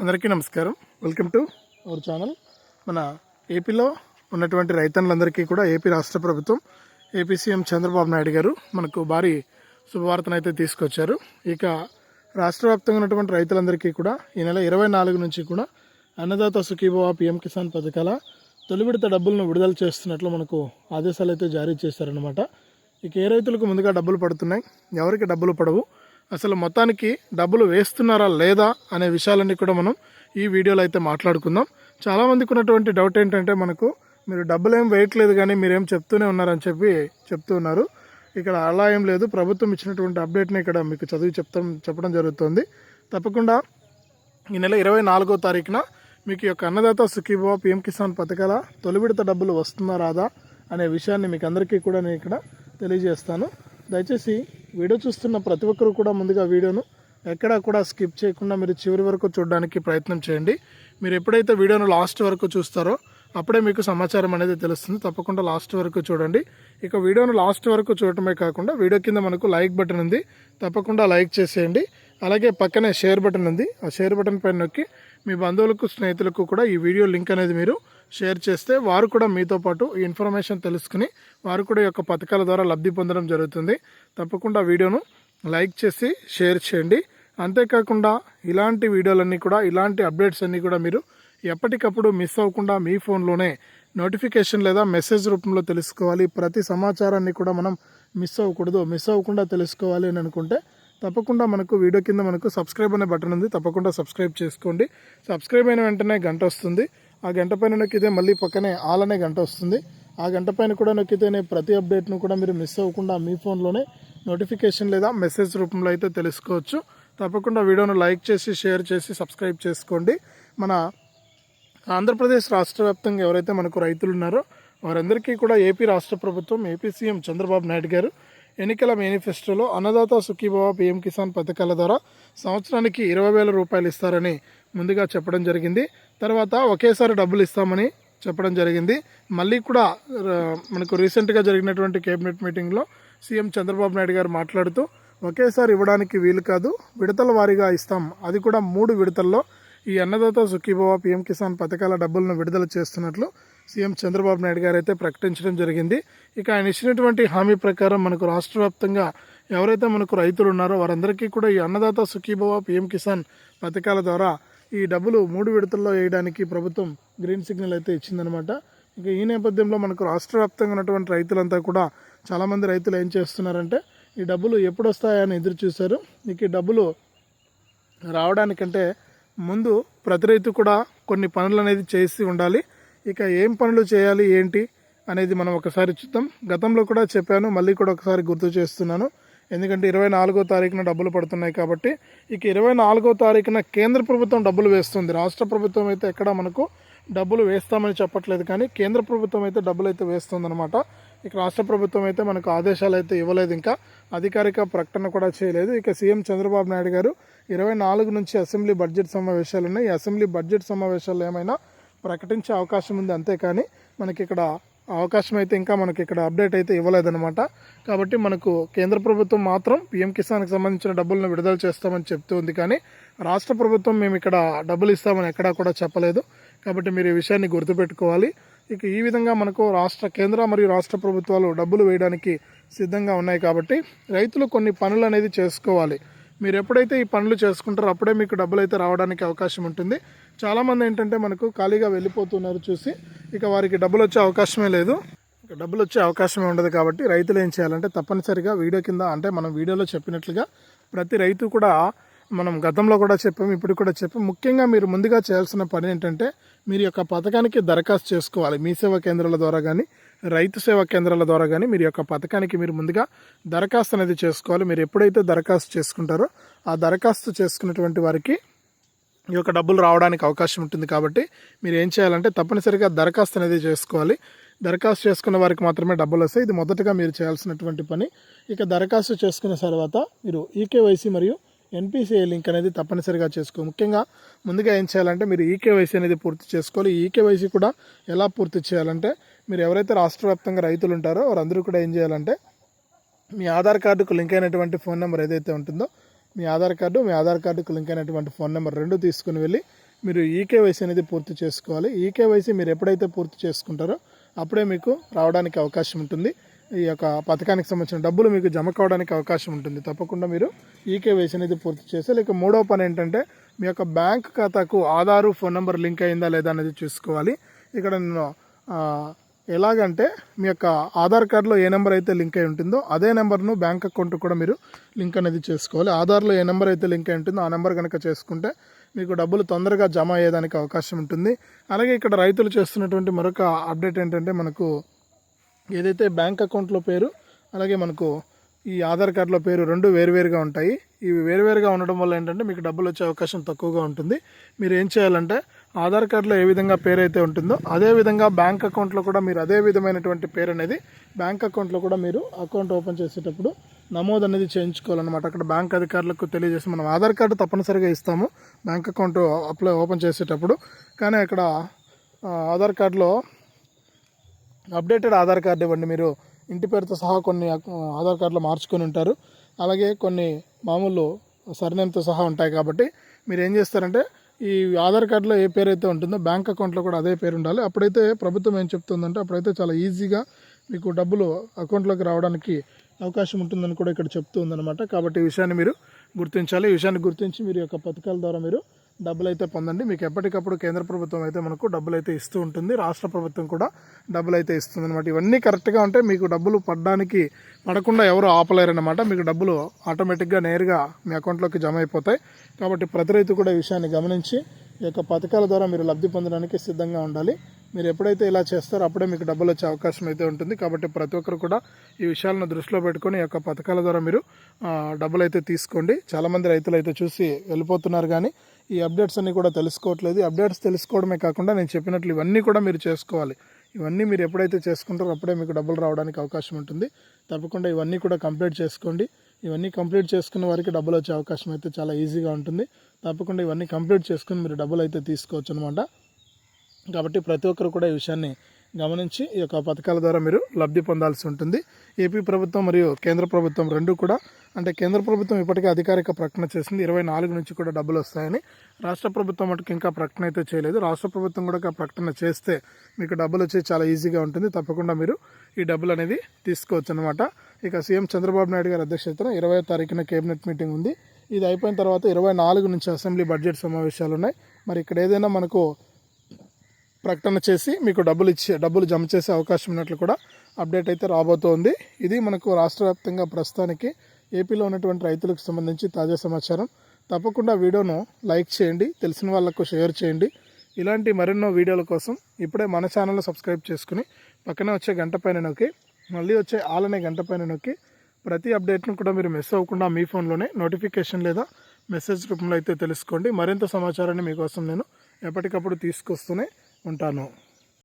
అందరికీ నమస్కారం. Welcome to our channel మన ఏపీలో ఉన్నటువంటి రైతన్నులందరికీ కూడా ఏపీ రాష్ట్ర ప్రభుత్వం ఏపీ సీఎం చంద్రబాబు నాయుడు గారు మనకు భారీ శుభవార్తను అయితే తీసుకొచ్చారు. ఇక రాష్ట్ర వ్యాప్తంగా ఉన్నటువంటి రైతులందరికీ కూడా ఈ నెల ఇరవై నాలుగు నుంచి కూడా అన్నదాత సుఖీభవ పిఎం కిసాన్ పథకాల తొలి విడత డబ్బులను విడుదల చేస్తున్నట్లు మనకు ఆదేశాలు అయితే జారీ చేశారనమాట ఇక ఏ రైతులకు ముందుగా డబ్బులు పడుతున్నాయి? ఎవరికి డబ్బులు పడవు? అసలు మొత్తానికి డబ్బులు వేస్తున్నారా లేదా అనే విషయాలన్నీ కూడా మనం ఈ వీడియోలో అయితే మాట్లాడుకుందాం. చాలామందికి ఉన్నటువంటి డౌట్ ఏంటంటే మనకు మీరు డబ్బులు ఏం వేయట్లేదు కానీ మీరేం చెప్తూనే ఉన్నారని చెప్పి చెప్తూ ఉన్నారు. ఇక్కడ అలా ఏం లేదు. ప్రభుత్వం ఇచ్చినటువంటి అప్డేట్ని ఇక్కడ మీకు చదివి చెప్తాం చెప్పడం జరుగుతుంది. తప్పకుండా ఈ నెల ఇరవై నాలుగో తారీఖున మీకు యొక్క అన్నదాత సుఖీభవ పిఎం కిసాన్ పథకాల తొలి విడత డబ్బులు వస్తుందా రాదా అనే విషయాన్ని మీకు అందరికీ కూడా నేను ఇక్కడ తెలియజేస్తాను. దయచేసి వీడియో చూస్తున్న ప్రతి ఒక్కరు కూడా ముందుగా వీడియోను ఎక్కడా కూడా స్కిప్ చేయకుండా మీరు చివరి వరకు చూడడానికి ప్రయత్నం చేయండి. మీరు ఎప్పుడైతే వీడియోను లాస్ట్ వరకు చూస్తారో అప్పుడే మీకు సమాచారం అనేది తెలుస్తుంది. తప్పకుండా లాస్ట్ వరకు చూడండి. ఇక వీడియోను లాస్ట్ వరకు చూడటమే కాకుండా వీడియో కింద మనకు లైక్ బటన్ ఉంది. తప్పకుండా లైక్ చేసేయండి. అలాగే పక్కనే షేర్ బటన్ ఉంది. ఆ షేర్ బటన్ పైన నొక్కి మీ బంధువులకు స్నేహితులకు కూడా ఈ వీడియో లింక్ అనేది మీరు షేర్ చేస్తే వారు కూడా మీతో పాటు ఈ ఇన్ఫర్మేషన్ తెలుసుకుని వారు కూడా ఈ యొక్క పథకాల ద్వారా లబ్ధి పొందడం జరుగుతుంది. తప్పకుండా వీడియోను లైక్ చేసి షేర్ చేయండి. అంతేకాకుండా ఇలాంటి వీడియోలన్నీ కూడా ఇలాంటి అప్డేట్స్ అన్నీ కూడా మీరు ఎప్పటికప్పుడు మిస్ అవ్వకుండా మీ ఫోన్లోనే నోటిఫికేషన్ లేదా మెసేజ్ రూపంలో తెలుసుకోవాలి. ప్రతి సమాచారాన్ని కూడా మనం మిస్ అవ్వకూడదు. మిస్ అవ్వకుండా తెలుసుకోవాలి అని అనుకుంటే తప్పకుండా మనకు వీడియో కింద మనకు సబ్స్క్రైబ్ అనే బటన్ ఉంది. తప్పకుండా సబ్స్క్రైబ్ చేసుకోండి. సబ్స్క్రైబ్ అయిన వెంటనే గంట వస్తుంది. ఆ గంట పైన నొక్కితే మళ్ళీ పక్కనే ఆల్ అనే గంట వస్తుంది. ఆ గంట పైన కూడా నొక్కితేనే ప్రతి అప్డేట్ను కూడా మీరు మిస్ అవ్వకుండా మీ ఫోన్లోనే నోటిఫికేషన్ లేదా మెసేజ్ రూపంలో అయితే తెలుసుకోవచ్చు. తప్పకుండా వీడియోను లైక్ చేసి షేర్ చేసి సబ్స్క్రైబ్ చేసుకోండి. మన ఆంధ్రప్రదేశ్ రాష్ట్ర వ్యాప్తంగా ఎవరైతే మనకు రైతులు ఉన్నారో వారందరికీ కూడా ఏపీ రాష్ట్ర ప్రభుత్వం ఏపీ సీఎం చంద్రబాబు నాయుడు గారు ఎన్నికల మేనిఫెస్టోలో అన్నదాత సుఖీభావ పీఎం కిసాన్ పథకాల ద్వారా సంవత్సరానికి ఇరవై వేల రూపాయలు ఇస్తారని ముందుగా చెప్పడం జరిగింది. తర్వాత ఒకేసారి డబ్బులు ఇస్తామని చెప్పడం జరిగింది. మళ్ళీ కూడా మనకు రీసెంట్గా జరిగినటువంటి కేబినెట్ మీటింగ్లో సీఎం చంద్రబాబు నాయుడు గారు మాట్లాడుతూ ఒకేసారి ఇవ్వడానికి వీలు కాదు విడతల వారీగా ఇస్తాం. అది కూడా మూడు విడతల్లో ఈ అన్నదాత సుఖీభవ పీఎం కిసాన్ పథకాల డబ్బులను విడుదల చేస్తున్నట్లు సీఎం చంద్రబాబు నాయుడు గారు అయితే ప్రకటించడం జరిగింది. ఇక ఆయన ఇచ్చినటువంటి హామీ ప్రకారం మనకు రాష్ట్ర వ్యాప్తంగా ఎవరైతే మనకు రైతులు ఉన్నారో వారందరికీ కూడా ఈ అన్నదాత సుఖీభవ పీఎం కిసాన్ పథకాల ద్వారా ఈ డబ్బులు మూడు విడతల్లో వేయడానికి ప్రభుత్వం గ్రీన్ సిగ్నల్ అయితే ఇచ్చిందనమాట. ఇక ఈ నేపథ్యంలో మనకు రాష్ట్ర వ్యాప్తంగా ఉన్నటువంటి రైతులంతా కూడా చాలామంది రైతులు ఏం చేస్తున్నారంటే ఈ డబ్బులు ఎప్పుడు వస్తాయని ఎదురు చూశారు. ఇక ఈ డబ్బులు రావడానికంటే ముందు ప్రతి రైతు కూడా కొన్ని పనులు అనేది చేసి ఉండాలి. ఇక ఏం పనులు చేయాలి ఏంటి అనేది మనం ఒకసారి చూద్దాం. గతంలో కూడా చెప్పాను మళ్ళీ కూడా ఒకసారి గుర్తు చేస్తున్నాను. ఎందుకంటే ఇరవై నాలుగో తారీఖున డబ్బులు పడుతున్నాయి కాబట్టి ఇక ఇరవై నాలుగో తారీఖున కేంద్ర ప్రభుత్వం డబ్బులు వేస్తుంది. రాష్ట్ర ప్రభుత్వం అయితే ఎక్కడ మనకు డబ్బులు వేస్తామని చెప్పట్లేదు కానీ కేంద్ర ప్రభుత్వం అయితే డబ్బులు అయితే వేస్తుందన్నమాట. ఇక రాష్ట్ర ప్రభుత్వం అయితే మనకు ఆదేశాలు అయితే ఇవ్వలేదు ఇంకా. అధికారిక ప్రకటన కూడా చేయలేదు. ఇక సీఎం చంద్రబాబు నాయుడు గారు ఇరవై నాలుగు నుంచి అసెంబ్లీ బడ్జెట్ సమావేశాలు ఉన్నాయి. అసెంబ్లీ బడ్జెట్ సమావేశాలు ఏమైనా ప్రకటించే అవకాశం ఉంది అంతేకాని మనకి ఇక్కడ అవకాశం అయితే ఇంకా మనకి ఇక్కడ అప్డేట్ అయితే ఇవ్వలేదన్నమాట. కాబట్టి మనకు కేంద్ర ప్రభుత్వం మాత్రం పీఎం కిసాన్కి సంబంధించిన డబ్బులను విడుదల చేస్తామని చెప్తూ ఉంది. కానీ రాష్ట్ర ప్రభుత్వం మేము ఇక్కడ డబ్బులు ఇస్తామని ఎక్కడా కూడా చెప్పలేదు. కాబట్టి మీరు ఈ విషయాన్ని గుర్తుపెట్టుకోవాలి. ఇక ఈ విధంగా మనకు రాష్ట్ర కేంద్ర మరియు రాష్ట్ర ప్రభుత్వాలు డబ్బులు వేయడానికి సిద్ధంగా ఉన్నాయి కాబట్టి రైతులు కొన్ని పనులు అనేది చేసుకోవాలి. మీరు ఎప్పుడైతే ఈ పనులు చేసుకుంటారో అప్పుడే మీకు డబ్బులు అయితే రావడానికి అవకాశం ఉంటుంది. చాలామంది ఏంటంటే మనకు ఖాళీగా వెళ్ళిపోతున్నారు చూసి ఇక వారికి డబ్బులు వచ్చే అవకాశమే లేదు. ఇక డబ్బులు వచ్చే అవకాశమే ఉండదు కాబట్టి రైతులు ఏం చేయాలంటే తప్పనిసరిగా వీడియో కింద అంటే మనం వీడియోలో చెప్పినట్లుగా ప్రతి రైతు కూడా మనం గతంలో కూడా చెప్పాము ఇప్పుడు కూడా చెప్పాము. ముఖ్యంగా మీరు ముందుగా చేయాల్సిన పని ఏంటంటే మీరు యొక్క పథకానికి దరఖాస్తు చేసుకోవాలి. మీ సేవా కేంద్రాల ద్వారా కానీ రైతు సేవా కేంద్రాల ద్వారా కానీ మీరు యొక్క పథకానికి మీరు ముందుగా దరఖాస్తు అనేది చేసుకోవాలి. మీరు ఎప్పుడైతే దరఖాస్తు చేసుకుంటారో ఆ దరఖాస్తు చేసుకున్నటువంటి వారికి ఈ యొక్క డబ్బులు రావడానికి అవకాశం ఉంటుంది కాబట్టి మీరు ఏం చేయాలంటే తప్పనిసరిగా దరఖాస్తు అనేది చేసుకోవాలి. దరఖాస్తు చేసుకున్న వారికి మాత్రమే డబ్బులు వస్తాయి. ఇది మొదటగా మీరు చేయాల్సినటువంటి పని. ఇక దరఖాస్తు చేసుకున్న తర్వాత మీరు ఈకేవైసీ మరియు ఎన్పిసిఐ లింక్ అనేది తప్పనిసరిగా చేసుకో ముఖ్యంగా ముందుగా ఏం చేయాలంటే మీరు ఈకేవైసీ అనేది పూర్తి చేసుకోవాలి. ఈ ఈకేవైసీ కూడా ఎలా పూర్తి చేయాలంటే మీరు ఎవరైతే రాష్ట్ర వ్యాప్తంగా రైతులు ఉంటారో వారందరూ కూడా ఏం చేయాలంటే మీ ఆధార్ కార్డుకు లింక్ అయినటువంటి ఫోన్ నెంబర్ ఏదైతే ఉంటుందో మీ ఆధార్ కార్డు మీ ఆధార్ కార్డుకు లింక్ అయినటువంటి ఫోన్ నెంబర్ రెండు తీసుకుని వెళ్ళి మీరు ఈకేవైసీ అనేది పూర్తి చేసుకోవాలి. ఈకేవైసీ మీరు ఎప్పుడైతే పూర్తి చేసుకుంటారో అప్పుడే మీకు రావడానికి అవకాశం ఉంటుంది. ఈ యొక్క పథకానికి సంబంధించిన డబ్బులు మీకు జమ కావడానికి అవకాశం ఉంటుంది. తప్పకుండా మీరు ఈకేవైసీ అనేది పూర్తి చేస్తే లేక మూడవ పని ఏంటంటే మీ యొక్క బ్యాంక్ ఖాతాకు ఆధారు ఫోన్ నెంబర్ లింక్ అయిందా లేదా అనేది చూసుకోవాలి. ఇక్కడ నేను ఎలాగంటే మీ యొక్క ఆధార్ కార్డులో ఏ నెంబర్ అయితే లింక్ అయి ఉంటుందో అదే నెంబర్ను బ్యాంక్ అకౌంట్ కూడా మీరు లింక్ అనేది చేసుకోవాలి. ఆధార్లో ఏ నెంబర్ అయితే లింక్ అయి ఉంటుందో ఆ నెంబర్ కనుక చేసుకుంటే మీకు డబ్బులు తొందరగా జమ అయ్యేదానికి అవకాశం ఉంటుంది. అలాగే ఇక్కడ రైతులు చేస్తున్నటువంటి మరొక అప్డేట్ ఏంటంటే మనకు ఏదైతే బ్యాంక్ అకౌంట్లో పేరు అలాగే మనకు ఈ ఆధార్ కార్డులో పేరు రెండు వేరువేరుగా ఉంటాయి. ఇవి వేరువేరుగా ఉండడం వల్ల ఏంటంటే మీకు డబ్బులు వచ్చే అవకాశం తక్కువగా ఉంటుంది. మీరు ఏం చేయాలంటే ఆధార్ కార్డులో ఏ విధంగా పేరు అయితే ఉంటుందో అదే విధంగా బ్యాంక్ అకౌంట్లో కూడా మీరు అదే విధమైనటువంటి పేరు అనేది బ్యాంక్ అకౌంట్లో కూడా మీరు అకౌంట్ ఓపెన్ చేసేటప్పుడు నమోదు అనేది చేయించుకోవాలన్నమాట. అక్కడ బ్యాంక్ అధికారులకు తెలియజేసి మనం ఆధార్ కార్డు తప్పనిసరిగా ఇస్తాము బ్యాంక్ అకౌంట్ అప్లై ఓపెన్ చేసేటప్పుడు. కానీ అక్కడ ఆధార్ కార్డులో అప్డేటెడ్ ఆధార్ కార్డు ఇవ్వండి. మీరు ఇంటి పేరుతో సహా కొన్ని ఆధార్ కార్డులు మార్చుకొని ఉంటారు. అలాగే కొన్ని మామూలు సర్నేమ్తో సహా ఉంటాయి కాబట్టి మీరు ఏం చేస్తారంటే ఈ ఆధార్ కార్డులో ఏ పేరు అయితే ఉంటుందో బ్యాంక్ అకౌంట్లో కూడా అదే పేరు ఉండాలి. అప్పుడైతే ప్రభుత్వం ఏం చెప్తుందంటే అప్పుడైతే చాలా ఈజీగా మీకు డబ్బులు అకౌంట్లోకి రావడానికి అవకాశం ఉంటుందని కూడా ఇక్కడ చెప్తూ ఉందన్నమాట. కాబట్టి ఈ విషయాన్ని మీరు గుర్తించాలి. ఈ విషయాన్ని గుర్తించి మీరు యొక్క పథకాల ద్వారా మీరు డబ్బులు అయితే పొందండి. మీకు ఎప్పటికప్పుడు కేంద్ర ప్రభుత్వం అయితే మనకు డబ్బులు అయితే ఇస్తూ ఉంటుంది. రాష్ట్ర ప్రభుత్వం కూడా డబ్బులు అయితే ఇస్తుంది అనమాట ఇవన్నీ కరెక్ట్గా ఉంటే మీకు డబ్బులు పడడానికి పడకుండా ఎవరు ఆపలేరన్నమాట. మీకు డబ్బులు ఆటోమేటిక్గా నేరుగా మీ అకౌంట్లోకి జమ అయిపోతాయి. కాబట్టి ప్రతి రైతు కూడా ఈ విషయాన్ని గమనించి ఈ యొక్క పథకాల ద్వారా మీరు లబ్ధి పొందడానికి సిద్ధంగా ఉండాలి. మీరు ఎప్పుడైతే ఇలా చేస్తారో అప్పుడే మీకు డబ్బులు వచ్చే అవకాశం అయితే ఉంటుంది. కాబట్టి ప్రతి ఒక్కరు కూడా ఈ విషయాలను దృష్టిలో పెట్టుకొని ఈ యొక్క పథకాల ద్వారా మీరు డబ్బులు అయితే తీసుకోండి. చాలామంది రైతులు అయితే చూసి వెళ్ళిపోతున్నారు కానీ ఈ అప్డేట్స్ అన్నీ కూడా తెలుసుకోవట్లేదు. అప్డేట్స్ తెలుసుకోవడమే కాకుండా నేను చెప్పినట్లు ఇవన్నీ కూడా మీరు చేసుకోవాలి. ఇవన్నీ మీరు ఎప్పుడైతే చేసుకుంటారో అప్పుడే మీకు డబ్బులు రావడానికి అవకాశం ఉంటుంది. తప్పకుండా ఇవన్నీ కూడా కంప్లీట్ చేసుకోండి. ఇవన్నీ కంప్లీట్ చేసుకున్న వారికి డబ్బులు వచ్చే అవకాశం అయితే చాలా ఈజీగా ఉంటుంది. తప్పకుండా ఇవన్నీ కంప్లీట్ చేసుకుని మీరు డబ్బులు అయితే తీసుకోవచ్చు అనమాట కాబట్టి ప్రతి ఒక్కరు కూడా ఈ విషయాన్ని గమనించి ఈ యొక్క పథకాల ద్వారా మీరు లబ్ధి పొందాల్సి ఉంటుంది. ఏపీ ప్రభుత్వం మరియు కేంద్ర ప్రభుత్వం రెండు కూడా అంటే కేంద్ర ప్రభుత్వం ఇప్పటికే అధికారిక ప్రకటన చేసింది. ఇరవై నాలుగు నుంచి కూడా డబ్బులు వస్తాయని. రాష్ట్ర ప్రభుత్వం మటుకు ఇంకా ప్రకటన అయితే చేయలేదు. రాష్ట్ర ప్రభుత్వం కూడా ప్రకటన చేస్తే మీకు డబ్బులు వచ్చి చాలా ఈజీగా ఉంటుంది. తప్పకుండా మీరు ఈ డబ్బులు అనేది తీసుకోవచ్చు అనమాట ఇక సీఎం చంద్రబాబు నాయుడు గారి అధ్యక్షతన ఇరవై తారీఖున కేబినెట్ మీటింగ్ ఉంది. ఇది అయిపోయిన తర్వాత ఇరవై నాలుగు నుంచి అసెంబ్లీ బడ్జెట్ సమావేశాలు ఉన్నాయి. మరి ఇక్కడ ఏదైనా మనకు ప్రకటన చేసి మీకు డబ్బులు ఇచ్చే డబ్బులు జమ చేసే అవకాశం ఉన్నట్లు కూడా అప్డేట్ అయితే రాబోతోంది. ఇది మనకు రాష్ట్ర వ్యాప్తంగా ప్రస్తుతానికి ఏపీలో ఉన్నటువంటి రైతులకు సంబంధించి తాజా సమాచారం. తప్పకుండా వీడియోను లైక్ చేయండి తెలిసిన వాళ్ళకు షేర్ చేయండి. ఇలాంటి మరెన్నో వీడియోల కోసం ఇప్పుడే మన ఛానల్ సబ్స్క్రైబ్ చేసుకుని పక్కనే వచ్చే గంట పైన నొక్కి మళ్ళీ వచ్చే ఆలనే గంట పైన నొక్కి ప్రతి అప్డేట్ను కూడా మీరు మిస్ అవ్వకుండా మీ ఫోన్లోనే నోటిఫికేషన్ లేదా మెసేజ్ రూపంలో అయితే తెలుసుకోండి. మరింత సమాచారాన్ని మీకోసం నేను ఎప్పటికప్పుడు తీసుకొస్తూనే ఉంటాను.